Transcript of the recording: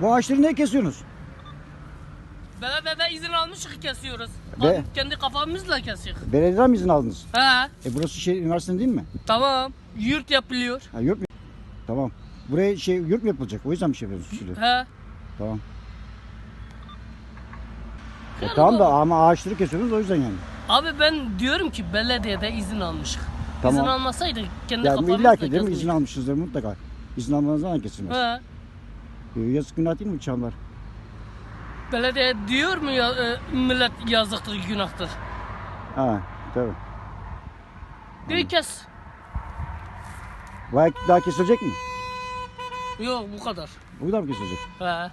Bu ağaçları ne kesiyorsunuz? Belediyede izin almışık kesiyoruz. Ve- Kendi kafamızla kesiyoruz. Belediyeden mi izin aldınız? He E burası şey üniversite değil mi? tamam. Yurt yapılıyor. Ha yurt mu? Tamam. Buraya şey yurt mu yapılacak? O yüzden bir şey yapıyorsunuz. He. Tamam. E tamam da ama ağaçları kesiyorsunuz o yüzden yani. Abi ben diyorum ki belediyede izin almışık. Tamam. İzin almasaydık kendi Ya kafamızla illa ki değil mi? kesmiştik. İzin almışsınızdır mutlaka. İzin almanız zaman kesilmez. He. E, yazık günah değil mi çamlar? Belediye diyor mu ya e, millet yazıktır, günahtır. Ha tabii. Bir kes. Vay daha kesilecek mi? Yok bu kadar. Bu kadar mı kesilecek? He.